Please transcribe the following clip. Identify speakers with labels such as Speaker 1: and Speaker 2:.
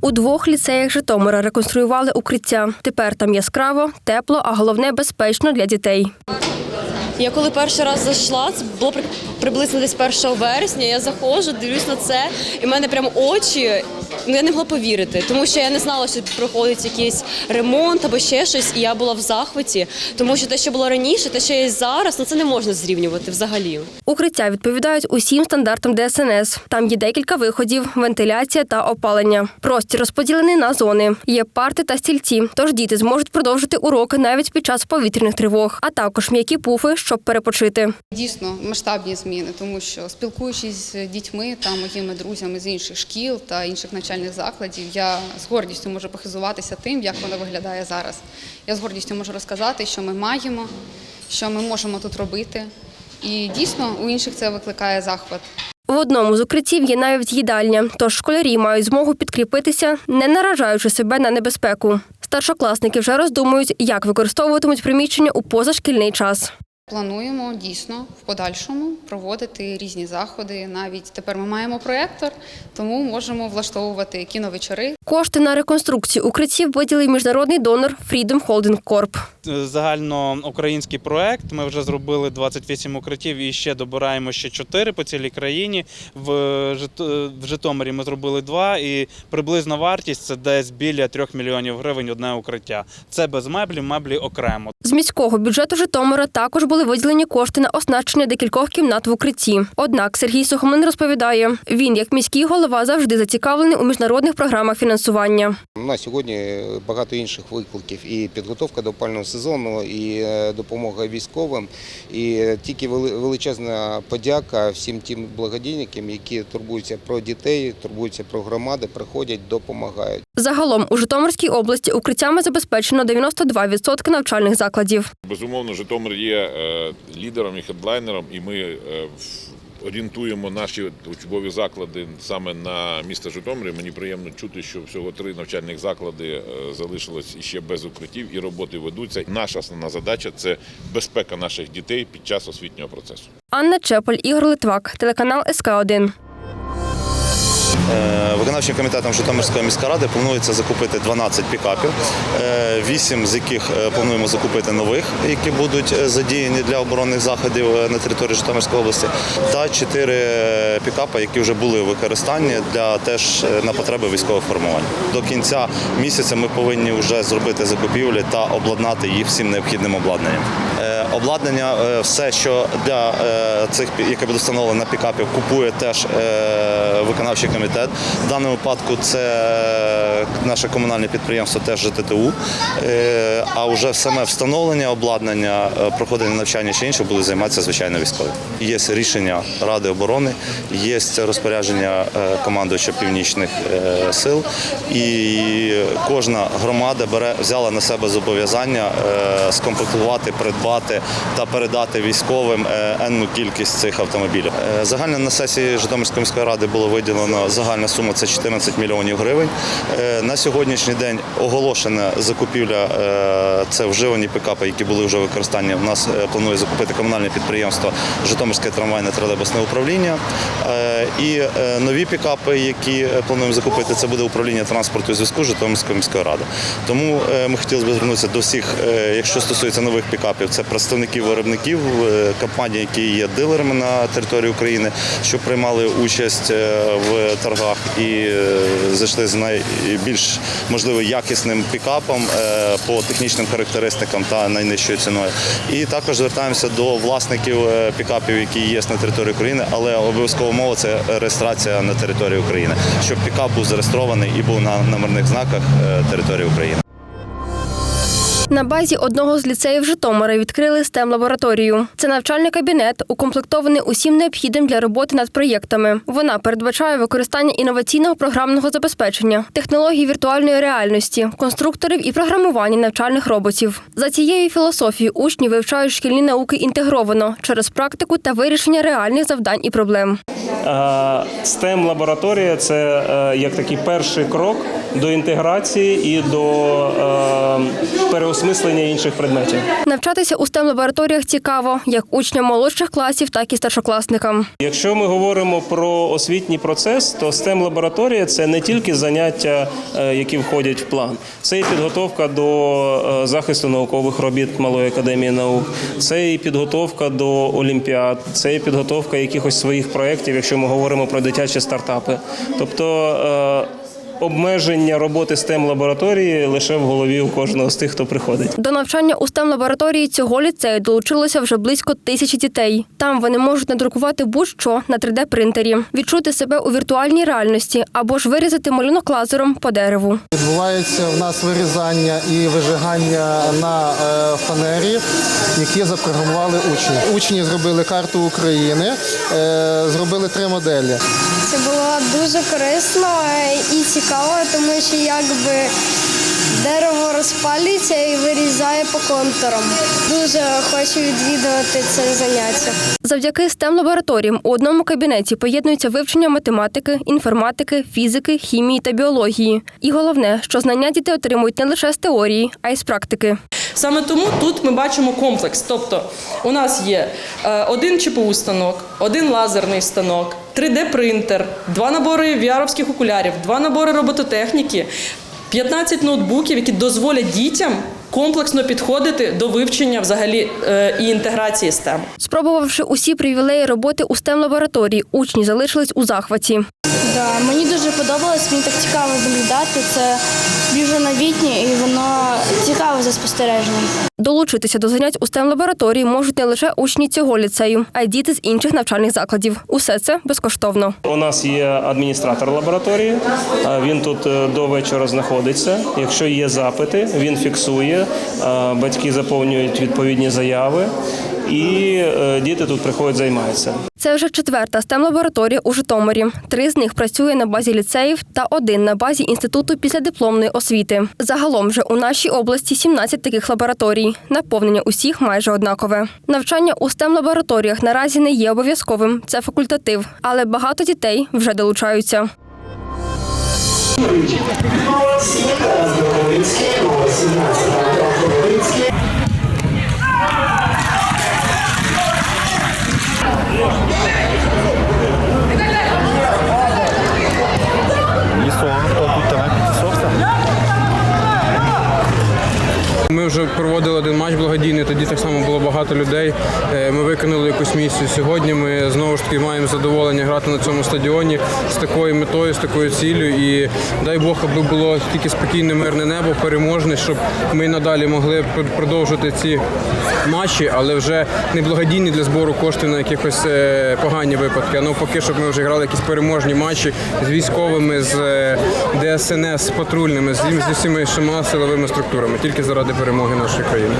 Speaker 1: У двох ліцеях Житомира реконструювали укриття. Тепер там яскраво, тепло, а головне безпечно для дітей.
Speaker 2: Я коли перший раз зайшла, це було приблизно десь 1 вересня. Я заходжу, дивлюсь на це, і в мене прямо очі. Ну я не могла повірити, тому що я не знала, що проходить якийсь ремонт або ще щось, і я була в захваті, тому що те, що було раніше, те, що є зараз, ну це не можна зрівнювати взагалі.
Speaker 1: Укриття відповідають усім стандартам ДСНС. Там є декілька виходів, вентиляція та опалення. Простір розподілений на зони. Є парти та стільці, тож діти зможуть продовжити уроки навіть під час повітряних тривог, а також м'які пуфи, щоб перепочити.
Speaker 3: Дійсно масштабні зміни, тому що спілкуючись з дітьми та моїми друзями з інших шкіл та інших навчальних закладів, я з гордістю можу похизуватися тим, як воно виглядає зараз. Я з гордістю можу розказати, що ми маємо, що ми можемо тут робити. І дійсно у інших це викликає захват.
Speaker 1: В одному з укриттів є навіть їдальня, тож школярі мають змогу підкріпитися, не наражаючи себе на небезпеку. Старшокласники вже роздумують, як використовуватимуть приміщення у позашкільний час.
Speaker 3: Плануємо дійсно в подальшому проводити різні заходи. Навіть тепер ми маємо проєктор, тому можемо влаштовувати кіновечори
Speaker 1: Кошти на реконструкцію укриттів виділив міжнародний донор Freedom Holding Corp.
Speaker 4: загальноукраїнський проект. Ми вже зробили 28 укриттів і ще добираємо ще 4 по цілій країні. В, в Житомирі ми зробили 2 і приблизна вартість це десь біля 3 мільйонів гривень одне укриття. Це без меблів, меблі окремо.
Speaker 1: З міського бюджету Житомира також були виділені кошти на оснащення декількох кімнат в укритті. Однак Сергій Сухомлин розповідає, він, як міський голова, завжди зацікавлений у міжнародних програмах фінансування.
Speaker 5: На сьогодні багато інших викликів і підготовка до опального сезону, і е, допомога військовим. І тільки величезна подяка всім тим благодійникам, які турбуються про дітей, турбуються про громади, приходять, допомагають.
Speaker 1: Загалом у Житомирській області укриттями забезпечено 92% навчальних закладів.
Speaker 6: Безумовно, Житомир є е, лідером і хедлайнером, і ми е, орієнтуємо наші учбові заклади саме на місто Житомир. І Мені приємно чути, що всього три навчальних заклади е, залишилось іще без укриттів, і роботи ведуться. Наша основна задача це безпека наших дітей під час освітнього процесу.
Speaker 1: Анна Чеполь, Ігор Литвак, телеканал СК 1
Speaker 7: Е, Виконавчим комітетом Житомирської міської ради планується закупити 12 пікапів, 8 з яких е, плануємо закупити нових, які будуть е, задіяні для оборонних заходів е, на території Житомирської області, та 4 пікапи, які вже були в використанні для теж е, на потреби військових формувань. До кінця місяця ми повинні вже зробити закупівлі та обладнати їх всім необхідним обладнанням. Е, Обладнання, е, все, що для е, цих яке буде встановлено на пікапів, купує теж е, виконавчий комітет. В даному випадку це наше комунальне підприємство, теж ЖТТУ. Е, А вже саме встановлення обладнання, е, проходення навчання чи інше буде займатися звичайно військові. Є рішення Ради оборони, є розпорядження е, командувача північних сил, і кожна громада бере взяла на себе зобов'язання скомплектувати, придбати та передати військовим енну кількість цих автомобілів. Загально на сесії Житомирської міської ради було виділено загальна сума це 14 мільйонів гривень. Сьогоднішній день оголошена закупівля е, це вживані пікапи, які були вже в використанні. У нас е, планує закупити комунальне підприємство Житомирське трамвайне тролейбусне управління. Е, І нові пікапи, які плануємо закупити, це буде управління транспорту і зв'язку Житомирської міської ради. Тому ми хотіли б звернутися до всіх, якщо стосується нових пікапів, це представників виробників компаній, які є дилерами на території України, що приймали участь в торгах і зайшли з найбільш можливо якісним пікапом е, по технічним характеристикам та найнижчою ціною. І також звертаємося до власників е, пікапів, які є на території України, але обов'язково мова це реєстрація на території України, щоб пікап був зареєстрований і був на номерних знаках е, території України.
Speaker 1: На базі одного з ліцеїв Житомира відкрили stem лабораторію Це навчальний кабінет, укомплектований усім необхідним для роботи над проєктами. Вона передбачає використання інноваційного програмного забезпечення, технологій віртуальної реальності, конструкторів і програмування навчальних роботів. За цією філософією учні вивчають шкільні науки інтегровано через практику та вирішення реальних завдань і проблем.
Speaker 8: stem лабораторія це е, як такий перший крок до інтеграції і до е, переосмислення осмислення інших предметів.
Speaker 1: Навчатися у stem лабораторіях цікаво як учням молодших класів, так і старшокласникам.
Speaker 8: Якщо ми говоримо про освітній процес, то stem лабораторія це не тільки заняття, е, які входять в план, це і підготовка до е, захисту наукових робіт Малої академії наук, це і підготовка до олімпіад, це і підготовка якихось своїх проєктів, якщо ми говоримо про дитячі стартапи. Тобто е, обмеження роботи stem лабораторії лише в голові у кожного з тих, хто приходить.
Speaker 1: До навчання у stem лабораторії цього ліцею долучилося вже близько тисячі дітей. Там вони можуть надрукувати будь-що на 3D-принтері, відчути себе у віртуальній реальності або ж вирізати малюнок лазером по дереву.
Speaker 9: Відбувається в нас вирізання і вижигання на е, фанері, які запрограмували учні. Учні зробили карту України, е, зробили три моделі.
Speaker 10: Це було дуже корисно і цікаво, тому що якби дерево розпалюється і вирізає по контурам. Дуже хочу відвідувати це заняття.
Speaker 1: Завдяки stem лабораторіям у одному кабінеті поєднується вивчення математики, інформатики, фізики, хімії та біології. І головне, що знання діти отримують не лише з теорії, а й з практики.
Speaker 11: Саме тому тут ми бачимо комплекс. Тобто у нас є е, один ЧПУ станок, один лазерний станок, 3D-принтер, два набори VR-овських окулярів, два набори робототехніки, 15 ноутбуків, які дозволять дітям комплексно підходити до вивчення взагалі е, і інтеграції STEM.
Speaker 1: Спробувавши усі привілеї роботи у stem лабораторії, учні залишились у захваті.
Speaker 10: Да, мені дуже подобалось, мені так цікаво виглядати. Це дуже новітнє і воно цікаво за спостереженням.
Speaker 1: Долучитися до занять у stem лабораторії можуть не лише учні цього ліцею, а й діти з інших навчальних закладів. Усе це безкоштовно.
Speaker 8: У нас є адміністратор лабораторії. Він тут е, до вечора знаходиться. Якщо є запити, він фіксує. Батьки заповнюють відповідні заяви, і е, діти тут приходять займаються.
Speaker 1: Це вже четверта stem лабораторія у Житомирі. Три з них працює на базі ліцеїв та один на базі інституту післядипломної освіти. Загалом же у нашій області 17 таких лабораторій. Наповнення усіх майже однакове. Навчання у stem лабораторіях наразі не є обов'язковим. Це факультатив, але багато дітей вже долучаються.
Speaker 12: Ми вже проводили один матч благодійний, тоді так само було багато людей. Е, Ми виконали якусь місію. Сьогодні ми знову ж таки маємо задоволення грати на цьому стадіоні з такою метою, з такою ціллю. І дай Бог, аби було тільки спокійне, мирне небо, переможне, щоб ми надалі могли пр- продовжити ці матчі, але вже не благодійні для збору коштів на якихось е, погані випадки. А навпаки, щоб ми вже грали якісь переможні матчі з військовими, з е, ДСНС, з патрульними, з усіма силовими структурами, тільки заради перемоги нашої країни.